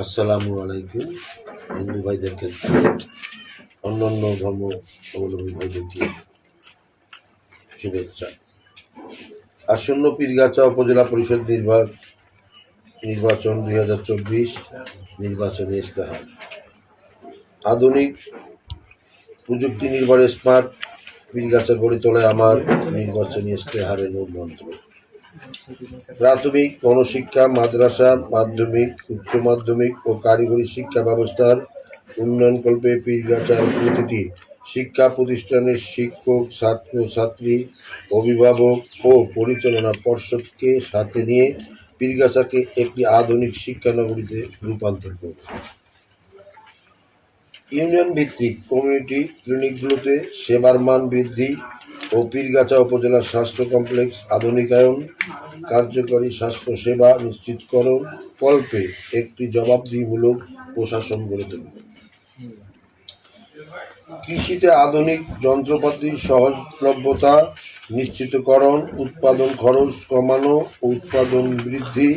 আসসালামু আলাইকুম। হিন্দু ভাইদেরকে, অন্যান্য ধর্ম অবলম্বী ভাইদেরকে শুভেচ্ছা। আসন্ন পীরগাছা উপজেলা পরিষদ নির্বাচন নির্বাচন দুই হাজার চব্বিশ নির্বাচনী ইস্তেহার। আধুনিক প্রযুক্তি নির্ভর স্মার্ট পীরগাছা গড়ে তোলে আমার নির্বাচনী ইস্তেহারের মূল মন্ত্র। প্রাথমিক গণশিক্ষা, মাদ্রাসা, মাধ্যমিক, উচ্চ মাধ্যমিক ও কারিগরি শিক্ষা ব্যবস্থার উন্নয়নকল্পে পীরগাছার প্রতিটি শিক্ষা প্রতিষ্ঠানের শিক্ষক, ছাত্র, ছাত্রী, অভিভাবক ও পরিচালনা পর্ষদকে সাথে নিয়ে পীরগাছাকে একটি আধুনিক শিক্ষানগরীতে রূপান্তর করবে। ইউনিয়ন ভিত্তিক কমিউনিটি ক্লিনিকগুলোতে সেবার মান বৃদ্ধি ও পীরগাছা উপজেলা স্বাস্থ্য কমপ্লেক্স আধুনিকায়ন, কার্যকরী স্বাস্থ্য সেবা নিশ্চিতকরণ কল্পে একটি জবাবদিহিমূলক প্রশাসন গড়ে তুলবে কৃষিতে আধুনিক যন্ত্রপাতির সহজলভ্যতা নিশ্চিতকরণ, উৎপাদন খরচ কমানো ও উৎপাদন বৃদ্ধি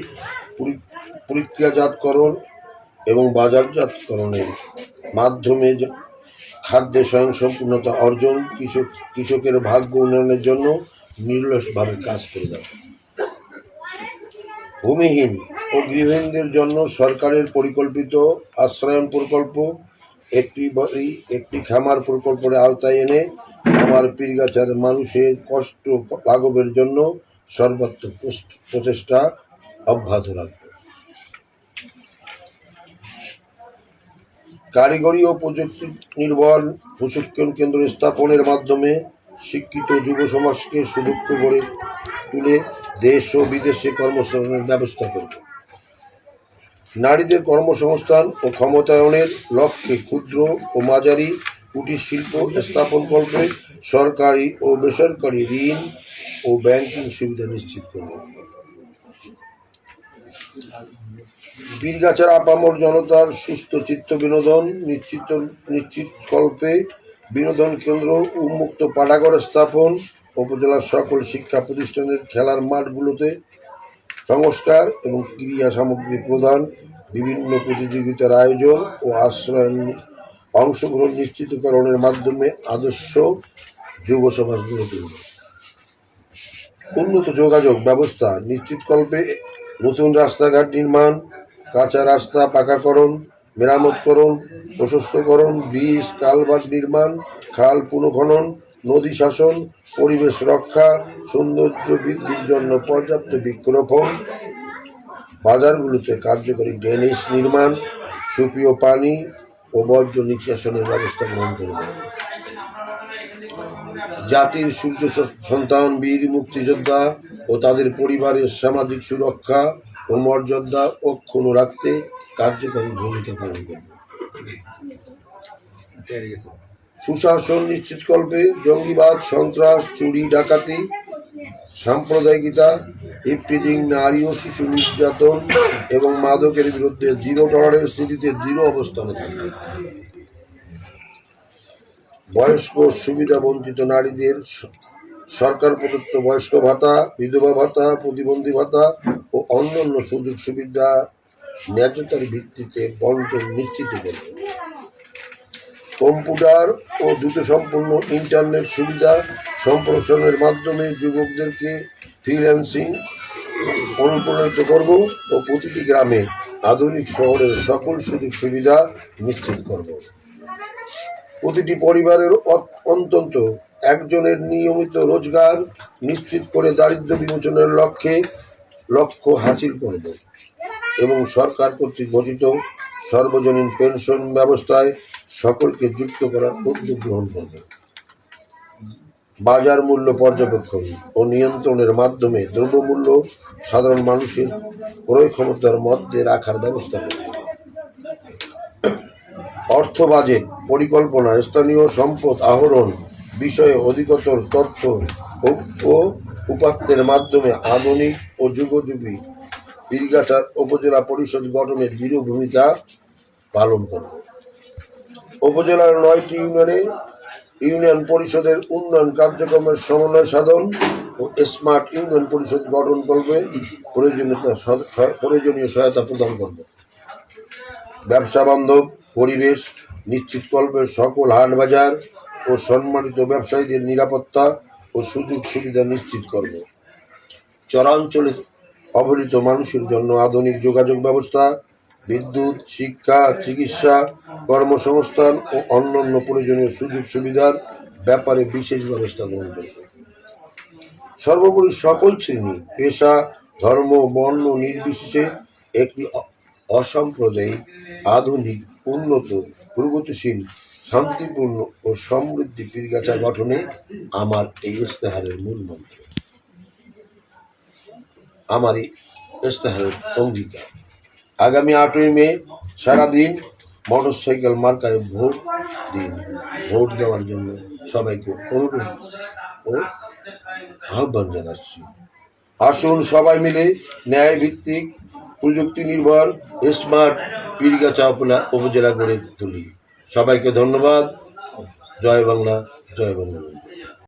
প্রক্রিয়াজাতকরণ এবং বাজারজাতকরণের মাধ্যমে খাদ্যে স্বয়ংসম্পূর্ণতা অর্জন কৃষক কৃষকের ভাগ্য উন্নয়নের জন্য নির্লসভাবে কাজ করে যাবে। ভূমিহীন ও গৃহহীনদের জন্য সরকারের পরিকল্পিত আশ্রয়ন প্রকল্প, একটি একটি খামার প্রকল্পের আওতায় এনে আমার পীরগাছার মানুষের কষ্ট লাঘবের জন্য সর্বাত্মক প্রচেষ্টা অব্যাহত রাখবে। কারিগরি ও প্রযুক্তি নির্ভর প্রশিক্ষণ কেন্দ্র স্থাপনের মাধ্যমে শিক্ষিত যুব সমাজকে সুদক্ষ করে তুলে দেশ ও বিদেশে কর্মসংস্থানের ব্যবস্থা করবে। নারীদের কর্মসংস্থান ও ক্ষমতায়নের লক্ষ্যে ক্ষুদ্র ও মাঝারি কুটির শিল্প স্থাপন করবে সরকারি ও বেসরকারি ঋণ ও ব্যাংকিং সুবিধা নিশ্চিত করবে। বীরগাছার আপামর জনতার সুস্থ চিত্ত বিনোদন, নিশ্চিত নিশ্চিত কল্পে বিনোদন কেন্দ্র উন্মুক্ত পাঠাগার স্থাপন উপজেলার সকল শিক্ষা প্রতিষ্ঠানের খেলার মাঠগুলোতে সংস্কার এবং ক্রিয়া সামগ্রী প্রদান, বিভিন্ন প্রতিযোগিতার আয়োজন ও আশ্রয় অংশগ্রহণ নিশ্চিতকরণের মাধ্যমে আদর্শ যুব সমাজ গড়ে উন্নত যোগাযোগ ব্যবস্থা, নিশ্চিতকল্পে নতুন রাস্তাঘাট নির্মাণ কাঁচা রাস্তা পাকাকরণ মেরামতকরণ প্রশস্তকরণ ব্রিজ কালভার্ট নির্মাণ, খাল পুনঃখনন, নদী শাসন, পরিবেশ রক্ষা, সৌন্দর্য বৃদ্ধির জন্য পর্যাপ্ত বৃক্ষরোপণ, বাজারগুলোতে কার্যকরী ড্রেনেজ নির্মাণ সুপেয় পানি ও বর্জ্য নিষ্কাশনের ব্যবস্থা গ্রহণ করবে জাতির সূর্য সন্তান, বীর মুক্তিযোদ্ধা ও তাদের পরিবারের সামাজিক সুরক্ষা ও মর্যাদা অক্ষুণ্ণ রাখতে কার্যকরী ভূমিকা পালন করবে। সুশাসন নিশ্চিতকল্পে জঙ্গিবাদ, সন্ত্রাস, চুরি, ডাকাতি, সাম্প্রদায়িকতা ইফটিজিং নারী ও শিশু নির্যাতন এবং মাদকের বিরুদ্ধে জিরো টলারেন্স নীতিতে দৃঢ় অবস্থানে থাকবে। বয়স্ক সুবিধা বঞ্চিত নারীদের সরকার প্রদত্ত বয়স্ক ভাতা, বিধবা ভাতা, প্রতিবন্ধী ভাতা অন্যান্য সুযোগ সুবিধা ন্যায্যতার ভিত্তিতে বন্টন নিশ্চিত করবে কম্পিউটার ও দ্রুত সম্পূর্ণ ইন্টারনেট সুবিধা সম্প্রসারণের মাধ্যমে যুবকদেরকে ফ্রিল্যান্সিং অনুপ্রাণিত করব ও প্রতিটি গ্রামে আধুনিক শহরের সকল সুযোগ সুবিধা নিশ্চিত করব। প্রতিটি পরিবারের অন্তত একজনের নিয়মিত রোজগার নিশ্চিত করে দারিদ্র্য বিমোচনের লক্ষ্যে লক্ষ্য হাসিল করব এবং সরকার কর্তৃক ঘোষিত সর্বজনীন পেনশন ব্যবস্থায় সকলকে যুক্ত করার উদ্যোগ গ্রহণ করবে। বাজার মূল্য পর্যবেক্ষণ ও নিয়ন্ত্রণের মাধ্যমে দ্রব্যমূল্য সাধারণ মানুষের ক্রয় ক্ষমতার মধ্যে রাখার ব্যবস্থা করবে। অর্থ বাজেট, পরিকল্পনা, স্থানীয় সম্পদ আহরণ বিষয়ে অধিকতর তথ্য ও- উপাত্তের মাধ্যমে আধুনিক ও যুগোযুগী পীরগাছার উপজেলা পরিষদ গঠনে দৃঢ় ভূমিকা পালন করবে উপজেলার নয়টি ইউনিয়নে ইউনিয়ন পরিষদের উন্নয়ন কার্যক্রমের সমন্বয় সাধন ও স্মার্ট ইউনিয়ন পরিষদ গঠন করবে, প্রয়োজনীয়তা প্রয়োজনীয় সহায়তা প্রদান করবে। ব্যবসা বান্ধব, পরিবেশ নিশ্চিত করবে সকল হাট বাজার ও সম্মানিত ব্যবসায়ীদের নিরাপত্তা ও সুযোগ সুবিধা নিশ্চিত করবে। চরাঞ্চলে অবহেলিত মানুষের জন্য আধুনিক যোগাযোগ ব্যবস্থা, বিদ্যুৎ, শিক্ষা, চিকিৎসা, কর্মসংস্থান ও অন্যান্য প্রয়োজনীয় সুযোগ সুবিধার ব্যাপারে বিশেষ ব্যবস্থা গ্রহণ করবে। সর্বোপরি সকল শ্রেণি, পেশা, ধর্ম, বর্ণ নির্বিশেষে একটি অসাম্প্রদায়িক, আধুনিক, উন্নত, প্রগতিশীল শান্তিপূর্ণ ও সমৃদ্ধি পীরগাছা গঠনে আমার এই ইস্তেহারের মূল মন্ত্র। আমার এই ইস্তেহারের অঙ্গীকার। আগামী আটই মে সারাদিন মোটরসাইকেল মার্কায় ভোট দিন। ভোট দেওয়ার জন্য সবাইকে অনুরোধ ও আহ্বান জানাচ্ছি। আসুন সবাই মিলে ন্যায় ভিত্তিক প্রযুক্তি নির্ভর, স্মার্ট পীরগাছা উপজেলা গড়ে তুলি। সবাইকে ধন্যবাদ। জয় বাংলা জয় বঙ্গবন্ধু।